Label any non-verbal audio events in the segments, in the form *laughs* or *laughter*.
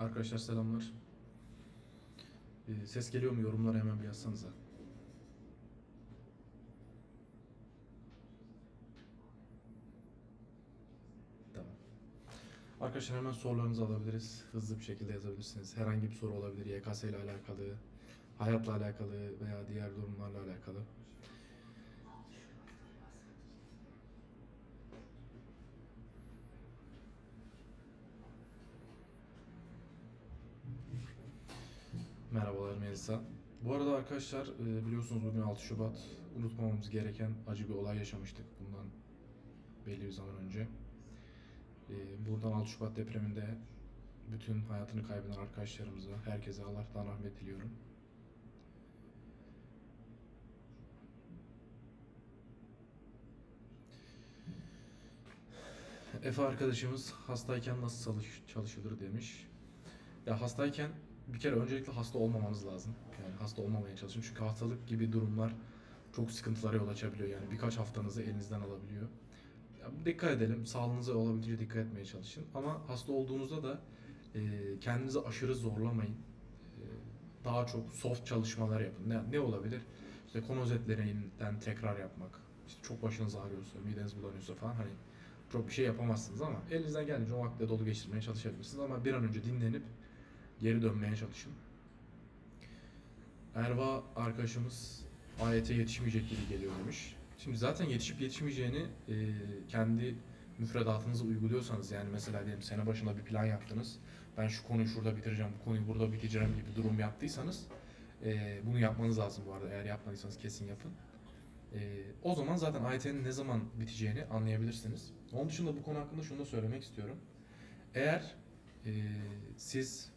Arkadaşlar selamlar. Ee, ses geliyor mu? Yorumlara hemen bir yazsanıza. Tamam. Arkadaşlar hemen sorularınızı alabiliriz. Hızlı bir şekilde yazabilirsiniz. Herhangi bir soru olabilir. YKS ile alakalı, hayatla alakalı veya diğer durumlarla alakalı. Melisa. Bu arada arkadaşlar e, biliyorsunuz bugün 6 Şubat. Unutmamamız gereken acı bir olay yaşamıştık bundan belli bir zaman önce. E, Buradan 6 Şubat depreminde bütün hayatını kaybeden arkadaşlarımıza, herkese Allah'tan rahmet diliyorum. Efe arkadaşımız hastayken nasıl çalış çalışılır demiş. Ya hastayken bir kere öncelikle hasta olmamanız lazım. Yani hasta olmamaya çalışın. Çünkü hastalık gibi durumlar çok sıkıntılara yol açabiliyor. Yani birkaç haftanızı elinizden alabiliyor. Ya dikkat edelim. Sağlığınıza olabildiğince dikkat etmeye çalışın. Ama hasta olduğunuzda da e, kendinizi aşırı zorlamayın. E, daha çok soft çalışmalar yapın. Ne, ne olabilir? İşte konu özetlerinden tekrar yapmak. İşte çok başınız ağrıyorsa, mideniz bulanıyorsa falan hani çok bir şey yapamazsınız ama elinizden geldiğince o vakti dolu geçirmeye çalışabilirsiniz ama bir an önce dinlenip geri dönmeye çalışın. Erva arkadaşımız ayete yetişmeyecek gibi geliyor demiş. Şimdi zaten yetişip yetişmeyeceğini e, kendi müfredatınızı uyguluyorsanız yani mesela diyelim sene başında bir plan yaptınız. Ben şu konuyu şurada bitireceğim, bu konuyu burada bitireceğim gibi durum yaptıysanız e, bunu yapmanız lazım bu arada. Eğer yapmadıysanız kesin yapın. E, o zaman zaten AYT'nin ne zaman biteceğini anlayabilirsiniz. Onun dışında bu konu hakkında şunu da söylemek istiyorum. Eğer e, siz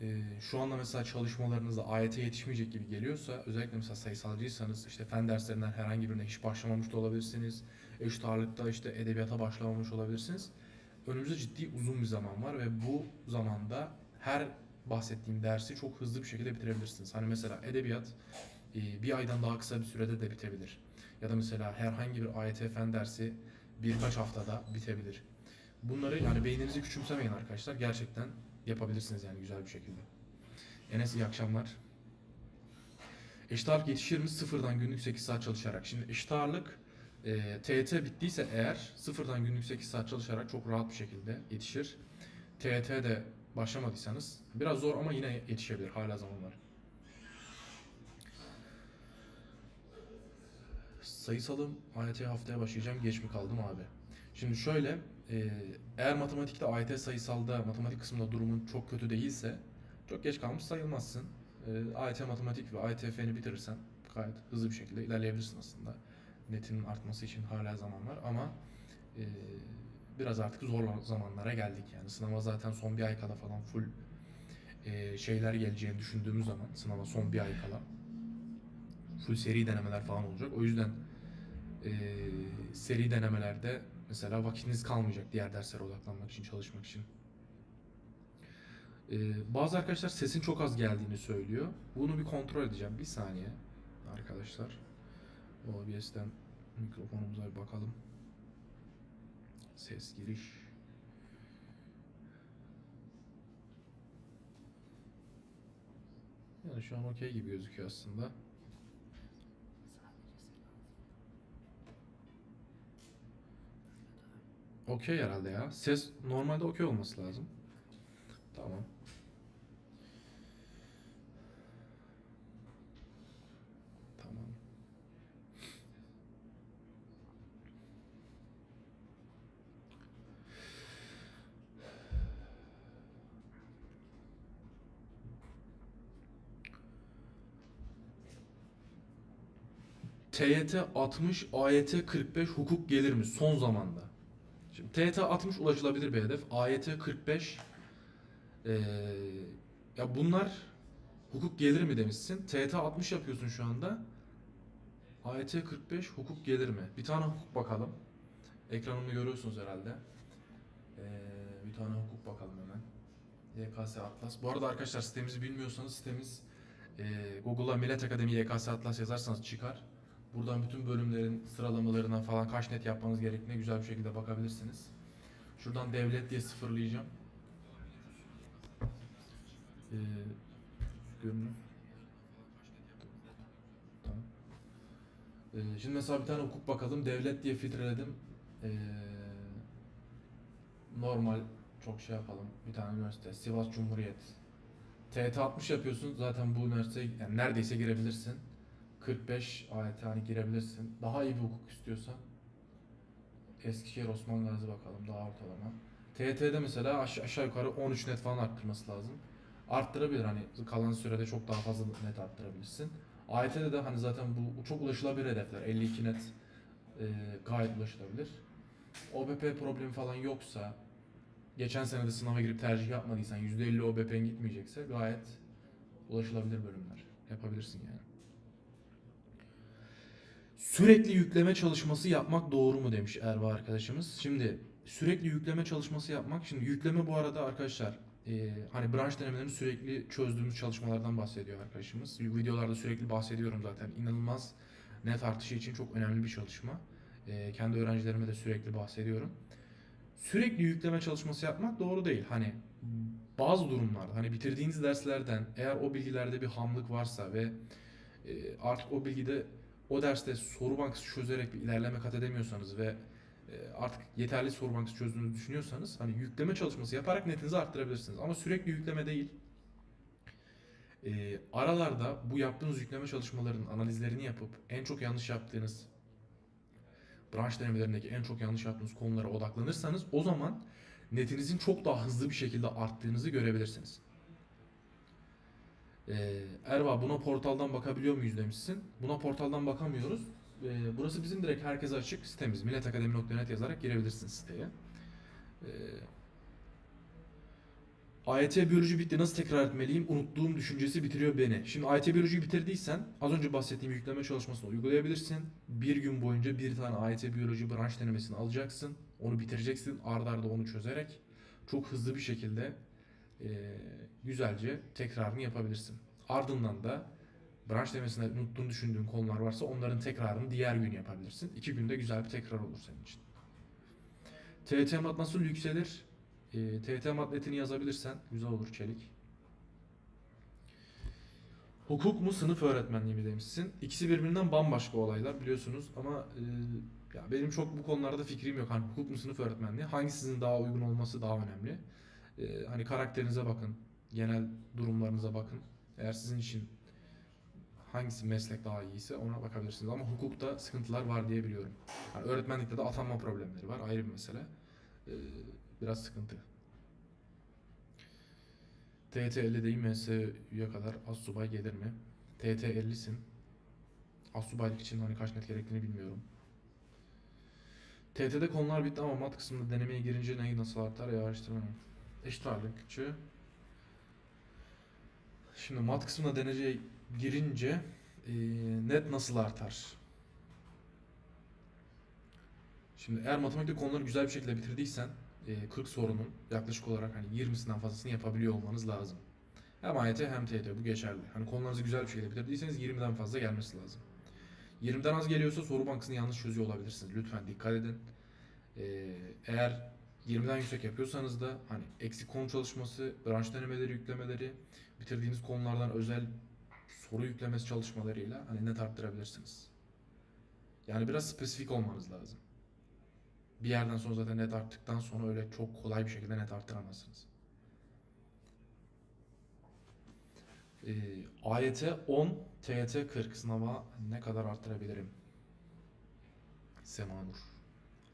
e, şu anda mesela çalışmalarınızda AYT yetişmeyecek gibi geliyorsa özellikle mesela sayısalcıysanız işte fen derslerinden herhangi birine hiç başlamamış da olabilirsiniz. Eşit ağırlıkta işte edebiyata başlamamış olabilirsiniz. Önümüzde ciddi uzun bir zaman var ve bu zamanda her bahsettiğim dersi çok hızlı bir şekilde bitirebilirsiniz. Hani mesela edebiyat e, bir aydan daha kısa bir sürede de bitebilir. Ya da mesela herhangi bir AYT fen dersi birkaç haftada bitebilir. Bunları yani beyninizi küçümsemeyin arkadaşlar. Gerçekten yapabilirsiniz yani güzel bir şekilde. Enes iyi akşamlar. Eşit ağırlık yetişir mi? Sıfırdan günlük 8 saat çalışarak. Şimdi eşit ağırlık e, TET bittiyse eğer sıfırdan günlük 8 saat çalışarak çok rahat bir şekilde yetişir. TET de başlamadıysanız biraz zor ama yine yetişebilir. Hala zaman var. Sayısalım AYT haftaya başlayacağım. Geç mi kaldım abi? Şimdi şöyle, e, eğer matematikte AYT sayısalda matematik kısmında durumun çok kötü değilse çok geç kalmış sayılmazsın. E, AYT matematik ve AYT feni bitirirsen gayet hızlı bir şekilde ilerleyebilirsin aslında. Netinin artması için hala zaman var ama e, biraz artık zor zamanlara geldik yani. Sınava zaten son bir ay kala falan full e, şeyler geleceğini düşündüğümüz zaman sınava son bir ay kala full seri denemeler falan olacak. O yüzden e, seri denemelerde mesela vakitiniz kalmayacak diğer derslere odaklanmak için, çalışmak için. E, bazı arkadaşlar sesin çok az geldiğini söylüyor. Bunu bir kontrol edeceğim. Bir saniye arkadaşlar. OBS'ten mikrofonumuza bir bakalım. Ses giriş. Yani şu an okey gibi gözüküyor aslında. Okey herhalde ya. Ses normalde okey olması lazım. Tamam. Tamam. TYT 60, AYT 45 hukuk gelir mi son zamanda? Şimdi TYT 60 ulaşılabilir bir hedef. AYT 45 eee, ya bunlar hukuk gelir mi demişsin. TYT 60 yapıyorsun şu anda. AYT 45 hukuk gelir mi? Bir tane hukuk bakalım. Ekranımı görüyorsunuz herhalde. Eee, bir tane hukuk bakalım hemen. YKS Atlas. Bu arada arkadaşlar sitemizi bilmiyorsanız sitemiz eee Google'a Millet Akademi YKS Atlas yazarsanız çıkar. Buradan bütün bölümlerin sıralamalarına falan kaç net yapmanız gerektiğine güzel bir şekilde bakabilirsiniz. Şuradan devlet diye sıfırlayacağım. Ee. Tamam. Ee, şimdi mesela bir tane hukuk bakalım. Devlet diye filtreledim. Ee, normal çok şey yapalım. Bir tane üniversite. Sivas Cumhuriyet. TET 60 yapıyorsun. Zaten bu üniversiteye yani neredeyse girebilirsin. 45 AYT hani girebilirsin. Daha iyi bir hukuk istiyorsan Eskişehir Osman Gazi bakalım daha ortalama. TYT'de mesela aş- aşağı yukarı 13 net falan arttırması lazım. Arttırabilir hani kalan sürede çok daha fazla net arttırabilirsin. AYT'de de hani zaten bu çok ulaşılabilir hedefler. 52 net e, gayet ulaşılabilir. OBP problemi falan yoksa geçen sene de sınava girip tercih yapmadıysan %50 OBP'nin gitmeyecekse gayet ulaşılabilir bölümler. Yapabilirsin yani. Sürekli yükleme çalışması yapmak doğru mu demiş Erva arkadaşımız. Şimdi sürekli yükleme çalışması yapmak. Şimdi yükleme bu arada arkadaşlar e, hani branş denemelerini sürekli çözdüğümüz çalışmalardan bahsediyor arkadaşımız. Videolarda sürekli bahsediyorum zaten. İnanılmaz net artışı için çok önemli bir çalışma. E, kendi öğrencilerime de sürekli bahsediyorum. Sürekli yükleme çalışması yapmak doğru değil. Hani bazı durumlarda hani bitirdiğiniz derslerden eğer o bilgilerde bir hamlık varsa ve e, artık o bilgide o derste soru bankası çözerek bir ilerleme kat edemiyorsanız ve e, artık yeterli soru bankası çözdüğünüzü düşünüyorsanız hani yükleme çalışması yaparak netinizi arttırabilirsiniz. Ama sürekli yükleme değil. E, aralarda bu yaptığınız yükleme çalışmalarının analizlerini yapıp en çok yanlış yaptığınız branş denemelerindeki en çok yanlış yaptığınız konulara odaklanırsanız o zaman netinizin çok daha hızlı bir şekilde arttığınızı görebilirsiniz. Ee, Erva buna portaldan bakabiliyor muyuz demişsin. Buna portaldan bakamıyoruz. Ee, burası bizim direkt herkese açık sitemiz. Milletakademi.net yazarak girebilirsin siteye. Ee, AYT biyoloji bitti nasıl tekrar etmeliyim? Unuttuğum düşüncesi bitiriyor beni. Şimdi AYT biyolojiyi bitirdiysen az önce bahsettiğim yükleme çalışmasını uygulayabilirsin. Bir gün boyunca bir tane AYT biyoloji branş denemesini alacaksın. Onu bitireceksin. Arda arda onu çözerek çok hızlı bir şekilde e, güzelce tekrarını yapabilirsin. Ardından da branş demesinde unuttuğunu düşündüğün konular varsa onların tekrarını diğer gün yapabilirsin. İki günde güzel bir tekrar olur senin için. TET mat nasıl yükselir? E, TET mat netini yazabilirsen güzel olur Çelik. Hukuk mu sınıf öğretmenliği mi demişsin. İkisi birbirinden bambaşka olaylar biliyorsunuz ama e, ya benim çok bu konularda fikrim yok. Hani hukuk mu sınıf öğretmenliği hangisinin daha uygun olması daha önemli. E, hani karakterinize bakın, genel durumlarınıza bakın. Eğer sizin için hangisi meslek daha iyiyse ona bakabilirsiniz. Ama hukukta sıkıntılar var diye biliyorum. Yani öğretmenlikte de atanma problemleri var ayrı bir mesele. E, biraz sıkıntı. TT 50 değil MSU'ya kadar assubay gelir mi? TT 50'sin. Assubaylık için hani kaç net gerektiğini bilmiyorum. TT'de konular bitti ama mat kısmında denemeye girince neyi nasıl artar ya araştırma. Eşit ağırlıkçı. Şimdi mat kısmına denemeye girince e, net nasıl artar? Şimdi eğer matematik konuları güzel bir şekilde bitirdiysen e, 40 sorunun yaklaşık olarak hani 20'sinden fazlasını yapabiliyor olmanız lazım. Hem AYT hem TYT bu geçerli. Hani konularınızı güzel bir şekilde bitirdiyseniz 20'den fazla gelmesi lazım. 20'den az geliyorsa soru bankasını yanlış çözüyor olabilirsiniz. Lütfen dikkat edin. Ee, eğer 20'den yüksek yapıyorsanız da hani eksik konu çalışması, branş denemeleri, yüklemeleri, bitirdiğiniz konulardan özel soru yüklemesi çalışmalarıyla hani net arttırabilirsiniz. Yani biraz spesifik olmanız lazım. Bir yerden sonra zaten net arttıktan sonra öyle çok kolay bir şekilde net arttıramazsınız. Ee, AYT 10, TYT 40 sınava ne kadar arttırabilirim? Semanur.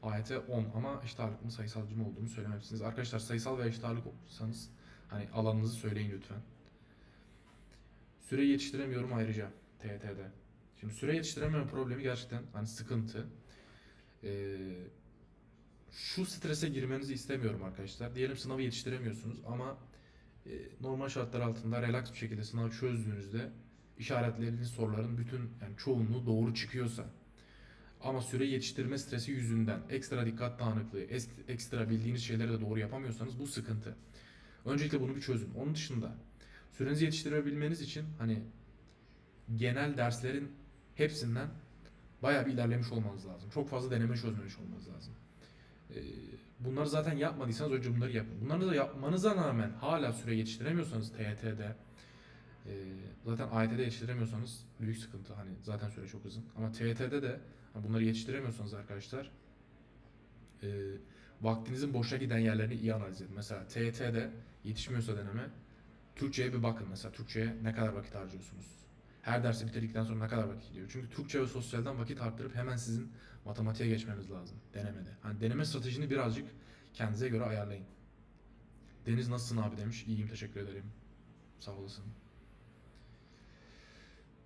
AYT 10 ama eşit ağırlık mı sayısalcı mı olduğunu söylememişsiniz. Arkadaşlar sayısal ve eşit ağırlık olursanız hani alanınızı söyleyin lütfen. Süre yetiştiremiyorum ayrıca TYT'de. Şimdi süre yetiştirememe problemi gerçekten hani sıkıntı. Ee, şu strese girmenizi istemiyorum arkadaşlar. Diyelim sınavı yetiştiremiyorsunuz ama e, normal şartlar altında relax bir şekilde sınav çözdüğünüzde işaretlediğiniz soruların bütün yani çoğunluğu doğru çıkıyorsa ama süre yetiştirme stresi yüzünden ekstra dikkat dağınıklığı, ekstra bildiğiniz şeyleri de doğru yapamıyorsanız bu sıkıntı. Öncelikle bunu bir çözün. Onun dışında sürenizi yetiştirebilmeniz için hani genel derslerin hepsinden bayağı bir ilerlemiş olmanız lazım. Çok fazla deneme çözmemiş olmanız lazım. Ee, bunları zaten yapmadıysanız önce bunları yapın. Bunları da yapmanıza rağmen hala süre yetiştiremiyorsanız TYT'de e, zaten AYT'de yetiştiremiyorsanız büyük sıkıntı. Hani zaten süre çok uzun. Ama TYT'de de hani bunları yetiştiremiyorsanız arkadaşlar e, vaktinizin boşa giden yerlerini iyi analiz edin. Mesela TYT'de yetişmiyorsa deneme Türkçe'ye bir bakın mesela. Türkçe'ye ne kadar vakit harcıyorsunuz? Her dersi bitirdikten sonra ne kadar vakit gidiyor? Çünkü Türkçe ve sosyalden vakit arttırıp hemen sizin matematiğe geçmeniz lazım denemede. Hani deneme stratejini birazcık kendinize göre ayarlayın. Deniz nasılsın abi demiş. İyiyim teşekkür ederim. Sağ olasın.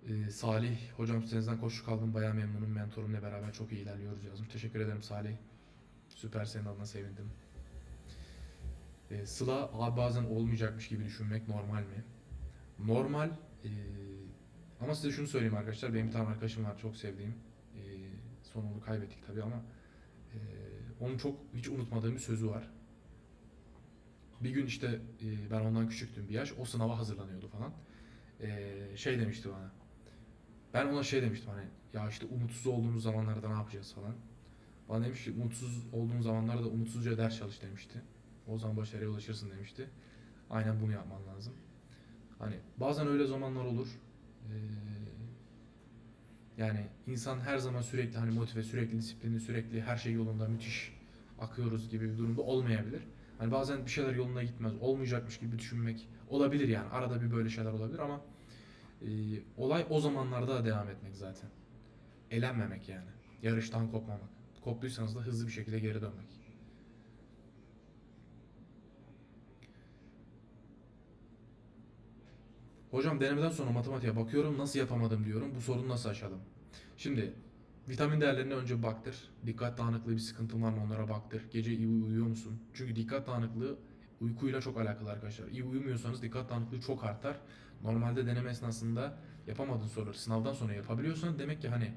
Ee, Salih hocam sizden koşu kaldım bayağı memnunum mentorumla beraber çok iyi ilerliyoruz yazmış. Teşekkür ederim Salih. Süper senin adına sevindim. Ee, Sıla abi bazen olmayacakmış gibi düşünmek normal mi? Normal ee, ama size şunu söyleyeyim arkadaşlar. Benim bir tane arkadaşım var çok sevdiğim. Ee, son onu kaybettik tabii ama ee, onun çok hiç unutmadığım bir sözü var. Bir gün işte ee, ben ondan küçüktüm bir yaş. O sınava hazırlanıyordu falan. Ee, şey demişti bana. Ben ona şey demiştim hani ya işte umutsuz olduğumuz zamanlarda ne yapacağız falan. Bana demiş ki umutsuz olduğun zamanlarda umutsuzca ders çalış demişti. O zaman başarıya ulaşırsın demişti. Aynen bunu yapman lazım. Hani bazen öyle zamanlar olur. Ee, yani insan her zaman sürekli hani motive, sürekli disiplinli, sürekli her şey yolunda müthiş akıyoruz gibi bir durumda olmayabilir. Hani bazen bir şeyler yoluna gitmez, olmayacakmış gibi düşünmek olabilir yani. Arada bir böyle şeyler olabilir ama e, olay o zamanlarda da devam etmek zaten. Elenmemek yani. Yarıştan kopmamak. Koptuysanız da hızlı bir şekilde geri dönmek. Hocam denemeden sonra matematiğe bakıyorum nasıl yapamadım diyorum. Bu sorunu nasıl aşalım? Şimdi vitamin değerlerine önce baktır. Dikkat dağınıklığı bir sıkıntın var mı onlara baktır. Gece iyi uyuyor musun? Çünkü dikkat dağınıklığı uykuyla çok alakalı arkadaşlar. İyi uyumuyorsanız dikkat dağınıklığı çok artar. Normalde deneme esnasında yapamadığın soruları sınavdan sonra yapabiliyorsan demek ki hani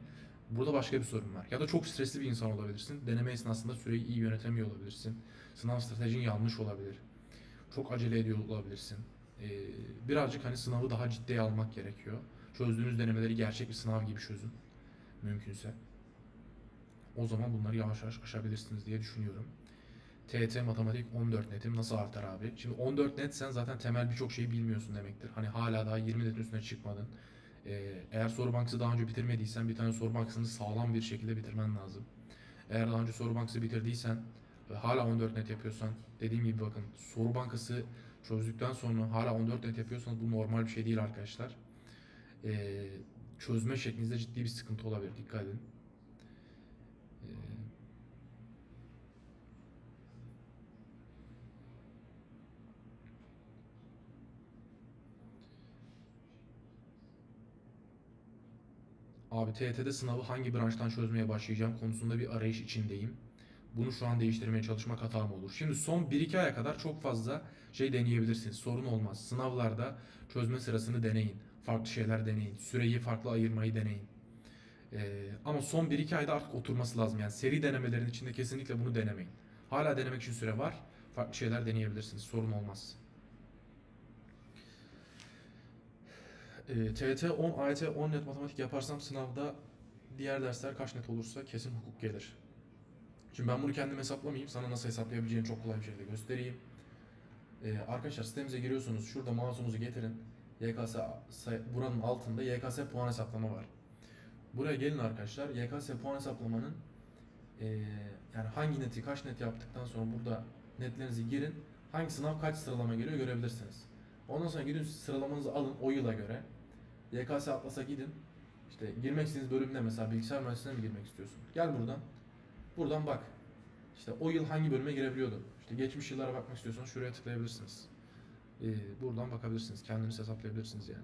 burada başka bir sorun var. Ya da çok stresli bir insan olabilirsin. Deneme esnasında süreyi iyi yönetemiyor olabilirsin. Sınav stratejin yanlış olabilir. Çok acele ediyor olabilirsin. Ee, birazcık hani sınavı daha ciddiye almak gerekiyor. Çözdüğünüz denemeleri gerçek bir sınav gibi çözün. Mümkünse. O zaman bunları yavaş yavaş aşabilirsiniz diye düşünüyorum. TET matematik 14 netim nasıl artar abi? Şimdi 14 net sen zaten temel birçok şeyi bilmiyorsun demektir. Hani hala daha 20 netin üstüne çıkmadın. Ee, eğer soru bankası daha önce bitirmediysen bir tane soru bankasını sağlam bir şekilde bitirmen lazım. Eğer daha önce soru bankası bitirdiysen ve hala 14 net yapıyorsan dediğim gibi bakın soru bankası çözdükten sonra hala 14 net yapıyorsanız bu normal bir şey değil arkadaşlar. Ee, çözme şeklinizde ciddi bir sıkıntı olabilir. Dikkat edin. Ee, Abi TYT'de sınavı hangi branştan çözmeye başlayacağım konusunda bir arayış içindeyim. Bunu şu an değiştirmeye çalışmak hata mı olur? Şimdi son 1-2 aya kadar çok fazla şey deneyebilirsiniz. Sorun olmaz. Sınavlarda çözme sırasını deneyin. Farklı şeyler deneyin. Süreyi farklı ayırmayı deneyin. Ee, ama son 1-2 ayda artık oturması lazım. Yani seri denemelerin içinde kesinlikle bunu denemeyin. Hala denemek için süre var. Farklı şeyler deneyebilirsiniz. Sorun olmaz. E, TYT 10, AYT 10 net matematik yaparsam sınavda diğer dersler kaç net olursa kesin hukuk gelir. Şimdi ben bunu kendim hesaplamayayım. Sana nasıl hesaplayabileceğini çok kolay bir şekilde göstereyim. E, arkadaşlar sitemize giriyorsunuz. Şurada mouse'unuzu getirin. YKS buranın altında YKS puan hesaplama var. Buraya gelin arkadaşlar. YKS puan hesaplamanın e, yani hangi neti kaç net yaptıktan sonra burada netlerinizi girin. Hangi sınav kaç sıralama geliyor görebilirsiniz. Ondan sonra gidin sıralamanızı alın o yıla göre. YKS Atlas'a gidin. İşte girmek istediğiniz bölümde mesela bilgisayar mühendisliğine mi girmek istiyorsun? Gel buradan. Buradan bak. İşte o yıl hangi bölüme girebiliyordun? İşte geçmiş yıllara bakmak istiyorsanız şuraya tıklayabilirsiniz. Ee, buradan bakabilirsiniz. Kendiniz hesaplayabilirsiniz yani.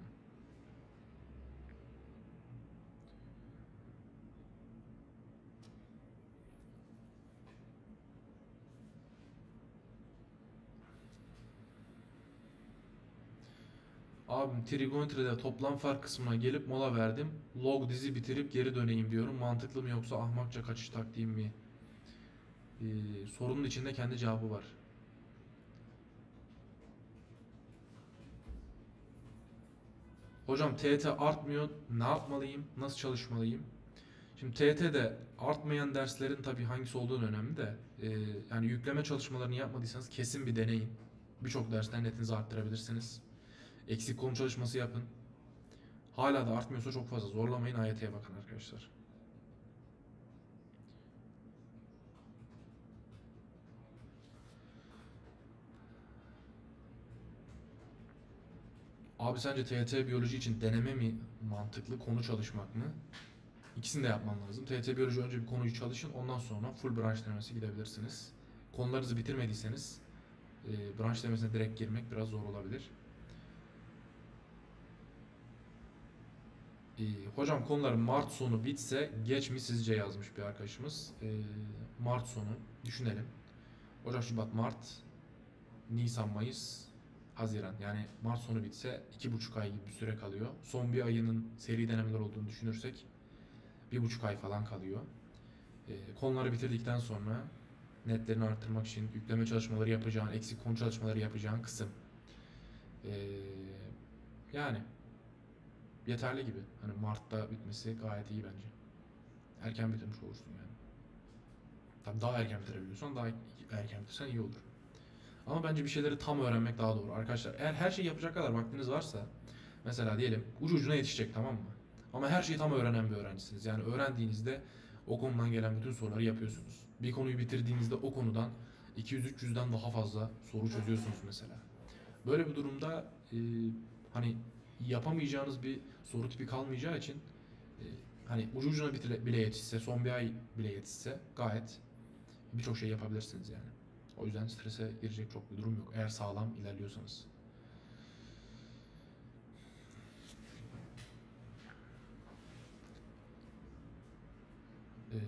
Abim trigonometride toplam fark kısmına gelip mola verdim. Log dizi bitirip geri döneyim diyorum. Mantıklı mı yoksa ahmakça kaçış taktiğim mi? Ee, sorunun içinde kendi cevabı var. Hocam TET artmıyor. Ne yapmalıyım? Nasıl çalışmalıyım? Şimdi TYT'de artmayan derslerin tabii hangisi olduğu önemli de e, yani yükleme çalışmalarını yapmadıysanız kesin bir deneyin. Birçok dersten netinizi arttırabilirsiniz. Eksik konu çalışması yapın. Hala da artmıyorsa çok fazla zorlamayın AYT'ye bakın arkadaşlar. Abi sence TYT biyoloji için deneme mi mantıklı, konu çalışmak mı? İkisini de yapman lazım. TYT biyoloji önce bir konuyu çalışın, ondan sonra full branş denemesi gidebilirsiniz. Konularınızı bitirmediyseniz e, branş denemesine direkt girmek biraz zor olabilir. E, hocam konular Mart sonu bitse geç mi sizce yazmış bir arkadaşımız. E, Mart sonu düşünelim. Ocak, Şubat, Mart, Nisan, Mayıs, Haziran. Yani Mart sonu bitse iki buçuk ay gibi bir süre kalıyor. Son bir ayının seri denemeler olduğunu düşünürsek bir buçuk ay falan kalıyor. Ee, konuları bitirdikten sonra netlerini arttırmak için yükleme çalışmaları yapacağın, eksik konu çalışmaları yapacağın kısım. Ee, yani yeterli gibi. Hani Mart'ta bitmesi gayet iyi bence. Erken bitirmiş olursun yani. Tabii daha erken bitirebiliyorsan daha erken bitirsen iyi olur. Ama bence bir şeyleri tam öğrenmek daha doğru. Arkadaşlar eğer her şeyi yapacak kadar vaktiniz varsa mesela diyelim ucu ucuna yetişecek tamam mı? Ama her şeyi tam öğrenen bir öğrencisiniz. Yani öğrendiğinizde o konudan gelen bütün soruları yapıyorsunuz. Bir konuyu bitirdiğinizde o konudan 200-300'den daha fazla soru çözüyorsunuz mesela. Böyle bir durumda e, hani yapamayacağınız bir soru tipi kalmayacağı için e, hani ucu ucuna bitire- bile yetişse, son bir ay bile yetişse gayet birçok şey yapabilirsiniz yani. O yüzden strese girecek çok bir durum yok eğer sağlam ilerliyorsanız. Ee,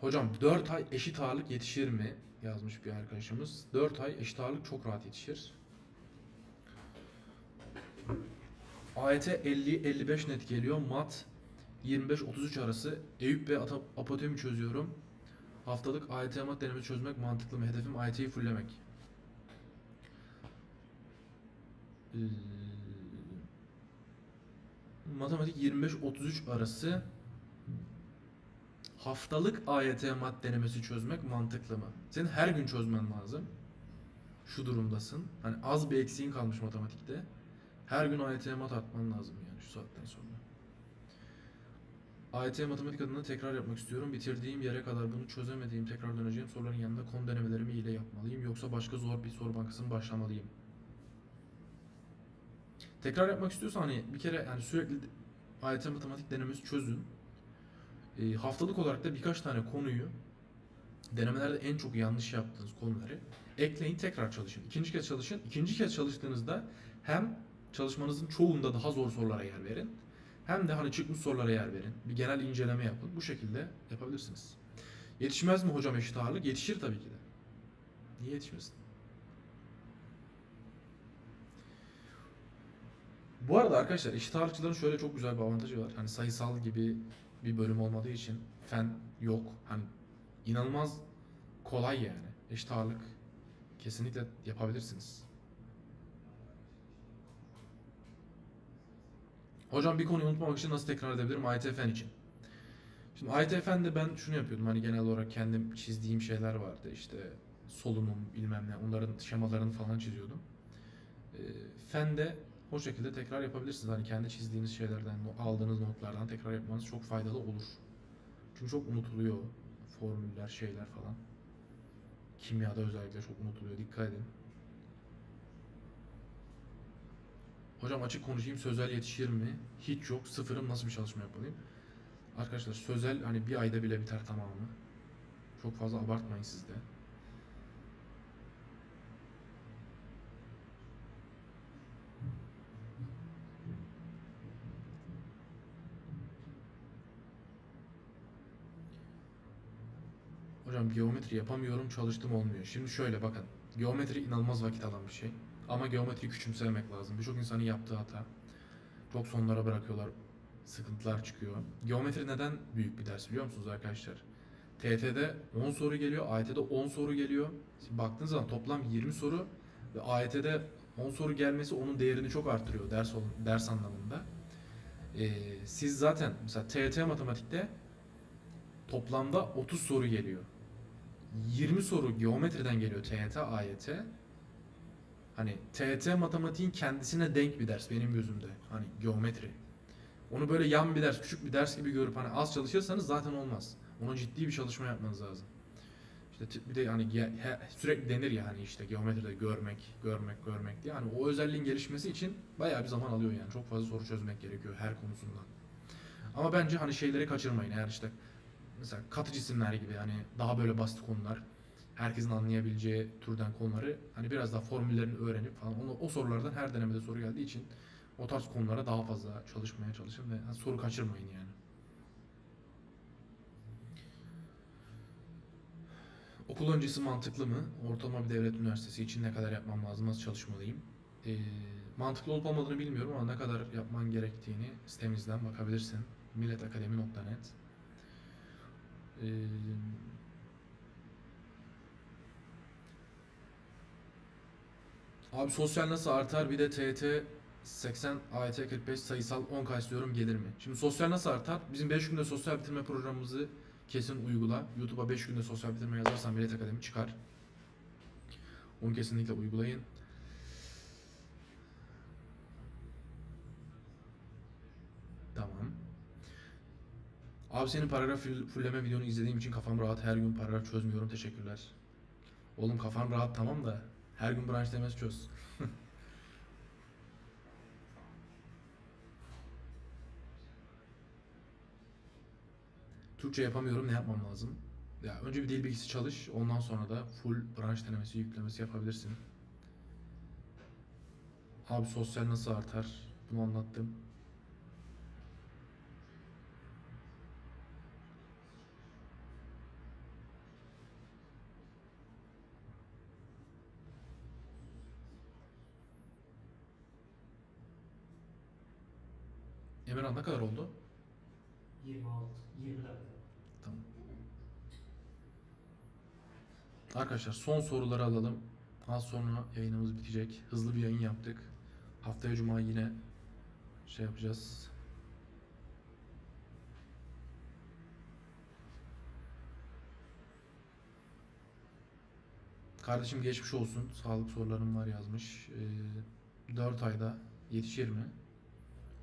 hocam 4 ay eşit ağırlık yetişir mi? Yazmış bir arkadaşımız. 4 ay eşit ağırlık çok rahat yetişir. AYT 50-55 net geliyor. Mat 25-33 arası. Eyüp ve apotemi çözüyorum. Haftalık AYT mat deneme çözmek mantıklı mı? Hedefim AYT'yi fulllemek. Ee, matematik 25-33 arası. Haftalık AYT mat denemesi çözmek mantıklı mı? Senin her gün çözmen lazım. Şu durumdasın. Hani az bir eksiğin kalmış matematikte. Her gün AYT mat atman lazım yani şu saatten sonra. AYT matematik adına tekrar yapmak istiyorum. Bitirdiğim yere kadar bunu çözemediğim, tekrar döneceğim soruların yanında konu denemelerimi ile yapmalıyım. Yoksa başka zor bir soru bankası mı başlamalıyım? Tekrar yapmak istiyorsan hani bir kere yani sürekli AYT matematik denemesi çözün. E, haftalık olarak da birkaç tane konuyu denemelerde en çok yanlış yaptığınız konuları ekleyin tekrar çalışın. İkinci kez çalışın. İkinci kez çalıştığınızda hem çalışmanızın çoğunda daha zor sorulara yer verin. Hem de hani çıkmış sorulara yer verin. Bir genel inceleme yapın. Bu şekilde yapabilirsiniz. Yetişmez mi hocam eşit ağırlık? Yetişir tabii ki de. Niye yetişmesin? Bu arada arkadaşlar eşit ağırlıkçıların şöyle çok güzel bir avantajı var. Hani sayısal gibi bir bölüm olmadığı için fen yok. Hani inanılmaz kolay yani. Eşit ağırlık kesinlikle yapabilirsiniz. Hocam bir konuyu unutmamak için nasıl tekrar edebilirim AYT fen için? Şimdi AYT fende ben şunu yapıyordum hani genel olarak kendim çizdiğim şeyler vardı işte solunum bilmem ne onların şemalarını falan çiziyordum. Ee, fende o şekilde tekrar yapabilirsiniz. Hani kendi çizdiğiniz şeylerden, aldığınız notlardan tekrar yapmanız çok faydalı olur. Çünkü çok unutuluyor formüller, şeyler falan. Kimyada özellikle çok unutuluyor. Dikkat edin. Hocam açık konuşayım sözel yetişir mi? Hiç yok. Sıfırım nasıl bir çalışma yapmalıyım? Arkadaşlar sözel hani bir ayda bile biter tamamı. Çok fazla abartmayın siz de. Hocam geometri yapamıyorum, çalıştım olmuyor. Şimdi şöyle bakın. Geometri inanılmaz vakit alan bir şey. Ama geometriyi küçümsememek lazım. Birçok insanın yaptığı hata. Çok sonlara bırakıyorlar. Sıkıntılar çıkıyor. Geometri neden büyük bir ders biliyor musunuz arkadaşlar? TYT'de 10 soru geliyor, AYT'de 10 soru geliyor. Şimdi baktığınız zaman toplam 20 soru ve AYT'de 10 soru gelmesi onun değerini çok arttırıyor ders ders anlamında. Ee, siz zaten mesela TYT matematikte toplamda 30 soru geliyor. 20 soru geometriden geliyor TYT, AYT. Hani TYT matematiğin kendisine denk bir ders benim gözümde. Hani geometri. Onu böyle yan bir ders, küçük bir ders gibi görüp hani az çalışırsanız zaten olmaz. Ona ciddi bir çalışma yapmanız lazım. İşte bir de hani sürekli denir ya hani işte geometride görmek, görmek, görmek diye. Hani o özelliğin gelişmesi için bayağı bir zaman alıyor yani. Çok fazla soru çözmek gerekiyor her konusundan. Ama bence hani şeyleri kaçırmayın. Eğer işte mesela katı cisimler gibi hani daha böyle basit konular, herkesin anlayabileceği türden konuları hani biraz daha formüllerini öğrenip falan onu, o sorulardan her denemede soru geldiği için o tarz konulara daha fazla çalışmaya çalışın ve hani soru kaçırmayın yani. Okul öncesi mantıklı mı? Ortalama bir devlet üniversitesi için ne kadar yapmam lazım? Nasıl çalışmalıyım? Ee, mantıklı olup olmadığını bilmiyorum ama ne kadar yapman gerektiğini sitemizden bakabilirsin. milletakademi.net Ee, Abi sosyal nasıl artar? Bir de TYT 80, AYT 45 sayısal 10 kaç istiyorum gelir mi? Şimdi sosyal nasıl artar? Bizim 5 günde sosyal bitirme programımızı kesin uygula. YouTube'a 5 günde sosyal bitirme yazarsan Millet Akademi çıkar. Onu kesinlikle uygulayın. Tamam. Abi senin paragraf full- fulleme videonu izlediğim için kafam rahat. Her gün paragraf çözmüyorum. Teşekkürler. Oğlum kafan rahat tamam da her gün branş demesi çöz. *laughs* Türkçe yapamıyorum ne yapmam lazım? Ya önce bir dil bilgisi çalış. Ondan sonra da full branş denemesi, yüklemesi yapabilirsin. Abi sosyal nasıl artar? Bunu anlattım. Emirhan ne kadar oldu? 26, 20 dakika. Tamam. Arkadaşlar son soruları alalım. Az sonra yayınımız bitecek. Hızlı bir yayın yaptık. Haftaya cuma yine şey yapacağız. Kardeşim geçmiş olsun. Sağlık sorularım var yazmış. Ee, 4 ayda yetişir mi?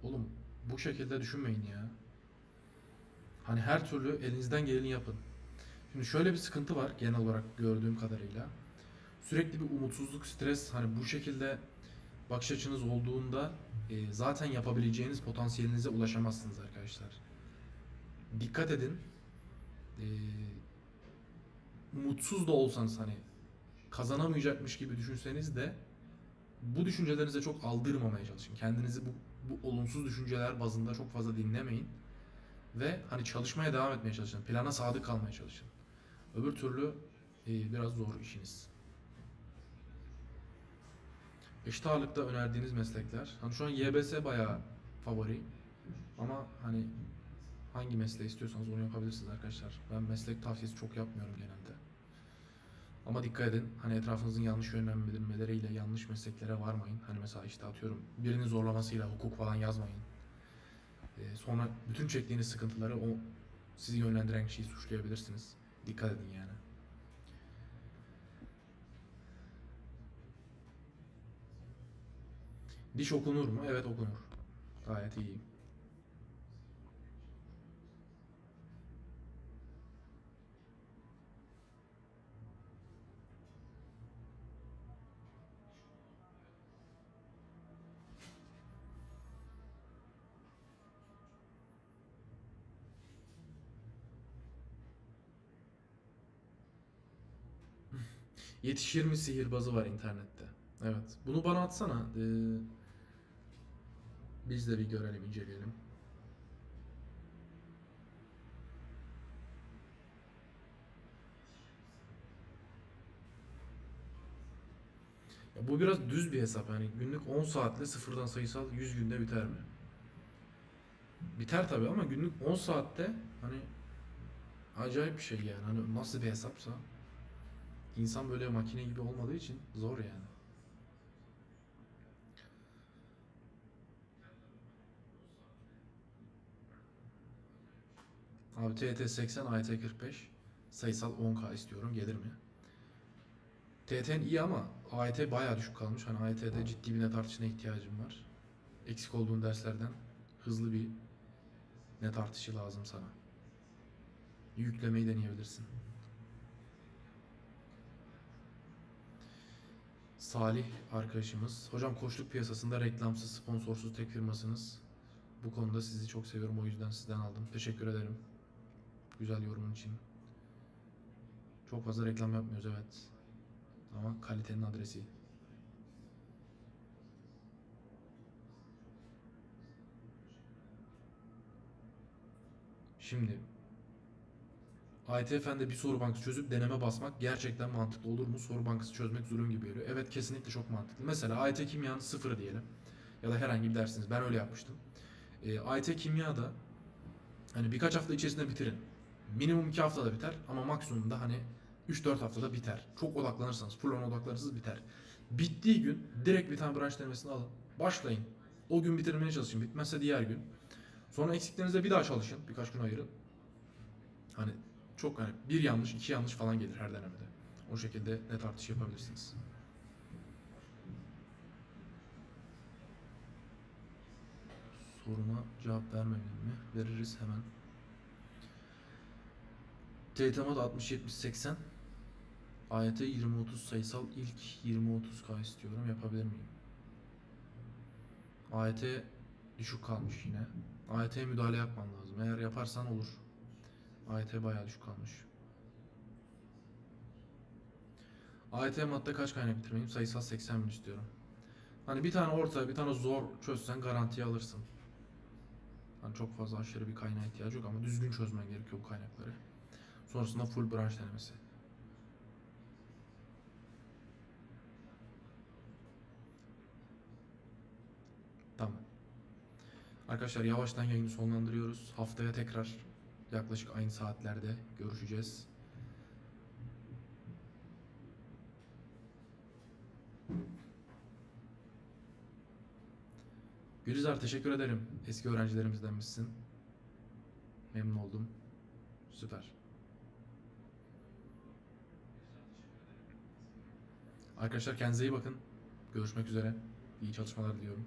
Oğlum bu şekilde düşünmeyin ya. Hani her türlü elinizden geleni yapın. Şimdi şöyle bir sıkıntı var genel olarak gördüğüm kadarıyla. Sürekli bir umutsuzluk, stres hani bu şekilde bakış açınız olduğunda e, zaten yapabileceğiniz potansiyelinize ulaşamazsınız arkadaşlar. Dikkat edin. E, mutsuz da olsanız hani kazanamayacakmış gibi düşünseniz de bu düşüncelerinize çok aldırmamaya çalışın. Kendinizi bu, bu olumsuz düşünceler bazında çok fazla dinlemeyin. Ve hani çalışmaya devam etmeye çalışın. Plana sadık kalmaya çalışın. Öbür türlü e, biraz zor işiniz. Eşit ağırlıkta önerdiğiniz meslekler. Hani şu an YBS bayağı favori. Ama hani hangi mesleği istiyorsanız onu yapabilirsiniz arkadaşlar. Ben meslek tavsiyesi çok yapmıyorum genelde. Ama dikkat edin. Hani etrafınızın yanlış yönlendirmeleriyle yanlış mesleklere varmayın. Hani mesela işte atıyorum birinin zorlamasıyla hukuk falan yazmayın. Ee, sonra bütün çektiğiniz sıkıntıları o sizi yönlendiren kişiyi suçlayabilirsiniz. Dikkat edin yani. Diş okunur mu? Evet okunur. Gayet iyi. Yetişir mi sihirbazı var internette. Evet. Bunu bana atsana. Ee, biz de bir görelim, inceleyelim. Ya bu biraz düz bir hesap yani günlük 10 saatle sıfırdan sayısal 100 günde biter mi? Biter tabii ama günlük 10 saatte hani acayip bir şey yani hani nasıl bir hesapsa insan böyle makine gibi olmadığı için zor yani. Abi TET 80, AYT 45. Sayısal 10K istiyorum. Gelir mi? TET'n iyi ama AYT bayağı düşük kalmış. Hani AYT'de ciddi bir net artışına ihtiyacım var. Eksik olduğun derslerden hızlı bir net artışı lazım sana. Yüklemeyi deneyebilirsin. Salih arkadaşımız. Hocam koçluk piyasasında reklamsız, sponsorsuz tek firmasınız. Bu konuda sizi çok seviyorum. O yüzden sizden aldım. Teşekkür ederim. Güzel yorumun için. Çok fazla reklam yapmıyoruz evet. Ama kalitenin adresi. Şimdi AYTF'de bir soru bankası çözüp deneme basmak gerçekten mantıklı olur mu? Soru bankası çözmek zulüm gibi geliyor. Evet kesinlikle çok mantıklı. Mesela AYT kimyanın sıfırı diyelim. Ya da herhangi bir dersiniz. Ben öyle yapmıştım. E, AYT kimyada hani birkaç hafta içerisinde bitirin. Minimum 2 haftada biter ama maksimum da hani 3-4 haftada biter. Çok odaklanırsanız, full ona odaklanırsanız biter. Bittiği gün direkt bir tane branş denemesini alın. Başlayın. O gün bitirmeye çalışın. Bitmezse diğer gün. Sonra eksiklerinizde bir daha çalışın. Birkaç gün ayırın. Hani çok hani bir yanlış, iki yanlış falan gelir her denemede. O şekilde net artış yapabilirsiniz. Soruna cevap vermedin mi? Veririz hemen. TTMAD 60-70-80 AYT 20-30 sayısal ilk 20-30K istiyorum. Yapabilir miyim? AYT düşük kalmış yine. AYT'ye müdahale yapman lazım. Eğer yaparsan olur. AYT bayağı düşük kalmış. AYT madde kaç kaynak bitirmeliyim? Sayısal 80 bin istiyorum. Hani bir tane orta, bir tane zor çözsen garantiye alırsın. Hani çok fazla aşırı bir kaynağa ihtiyacı yok ama düzgün çözmen gerekiyor bu kaynakları. Sonrasında full branş denemesi. Tamam. Arkadaşlar yavaştan yayını sonlandırıyoruz. Haftaya tekrar yaklaşık aynı saatlerde görüşeceğiz. Gülizar teşekkür ederim. Eski öğrencilerimizdenmişsin. Memnun oldum. Süper. Arkadaşlar kendinize iyi bakın. Görüşmek üzere. İyi çalışmalar diliyorum.